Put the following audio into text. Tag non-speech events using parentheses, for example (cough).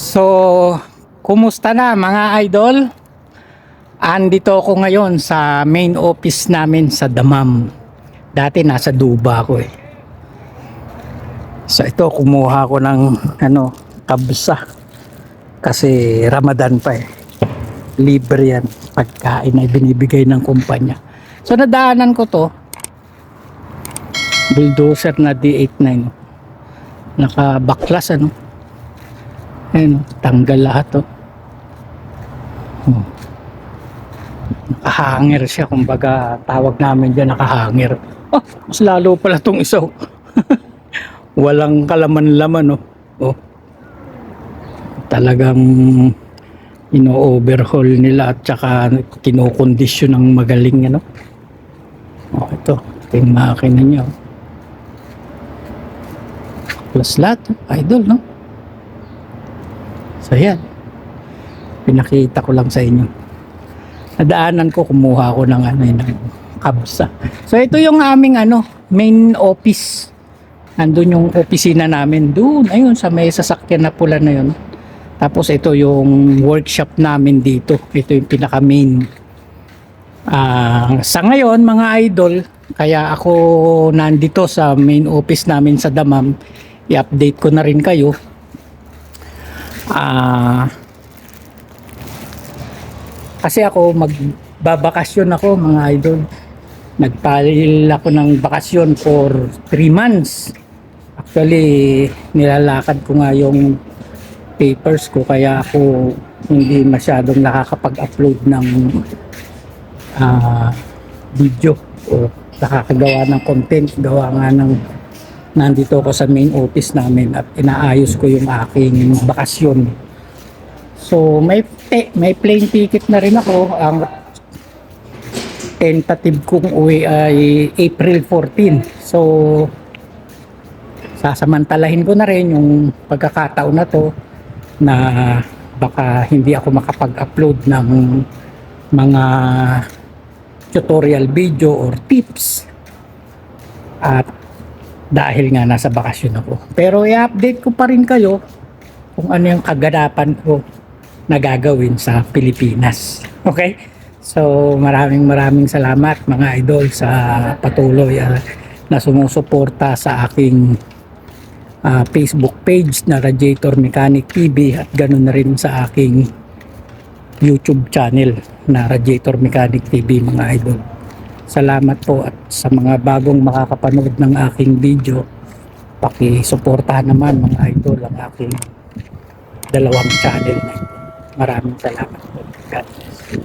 So, kumusta na mga idol? Andito ako ngayon sa main office namin sa Damam. Dati nasa Duba ako eh. So ito kumuha ko ng ano, kabsa. Kasi Ramadan pa eh. Libre yan. Pagkain ay binibigay ng kumpanya. So nadaanan ko to. Bulldozer na D89. Naka-backlas ano. Ayun, oh, tanggal lahat to. Oh. Nakahanger siya, kumbaga tawag namin dyan nakahangir. Oh, mas lalo pala tong isaw. (laughs) Walang kalaman-laman, oh. oh. Talagang ino-overhaul nila at saka kinokondisyon ng magaling, ano. Oh, ito. Ito yung makina niya, oh. Plus lahat, oh. idol, no? So yan. Pinakita ko lang sa inyo. Nadaanan ko, kumuha ko ng ano yun, ng kabsa. So ito yung aming ano, main office. Andun yung opisina namin. Doon, ayun, sa may sasakyan na pula na yun. Tapos ito yung workshop namin dito. Ito yung pinaka main. Ah, sa ngayon, mga idol, kaya ako nandito sa main office namin sa Damam. I-update ko na rin kayo Ah. kasi ako magbabakasyon ako mga idol. Nagpalil ako ng bakasyon for 3 months. Actually, nilalakad ko nga yung papers ko kaya ako hindi masyadong nakakapag-upload ng ah, video o nakakagawa ng content. Gawa nga ng nandito ako sa main office namin at inaayos ko yung aking bakasyon. So may te- may plane ticket na rin ako. Ang tentative kong uwi ay April 14. So sasamantalahin ko na rin yung pagkakataon na to na baka hindi ako makapag-upload ng mga tutorial video or tips at dahil nga nasa bakasyon ako. Pero i-update ko pa rin kayo kung ano yung kaganapan ko na gagawin sa Pilipinas. Okay? So maraming maraming salamat mga idol sa patuloy ah, na sumusuporta sa aking ah, Facebook page na Radiator Mechanic TV at ganoon na rin sa aking YouTube channel na Radiator Mechanic TV mga idol. Salamat po at sa mga bagong makakapanood ng aking video, paki-suportahan naman mga idol ang aking dalawang channel na ito. Maraming salamat po. God bless.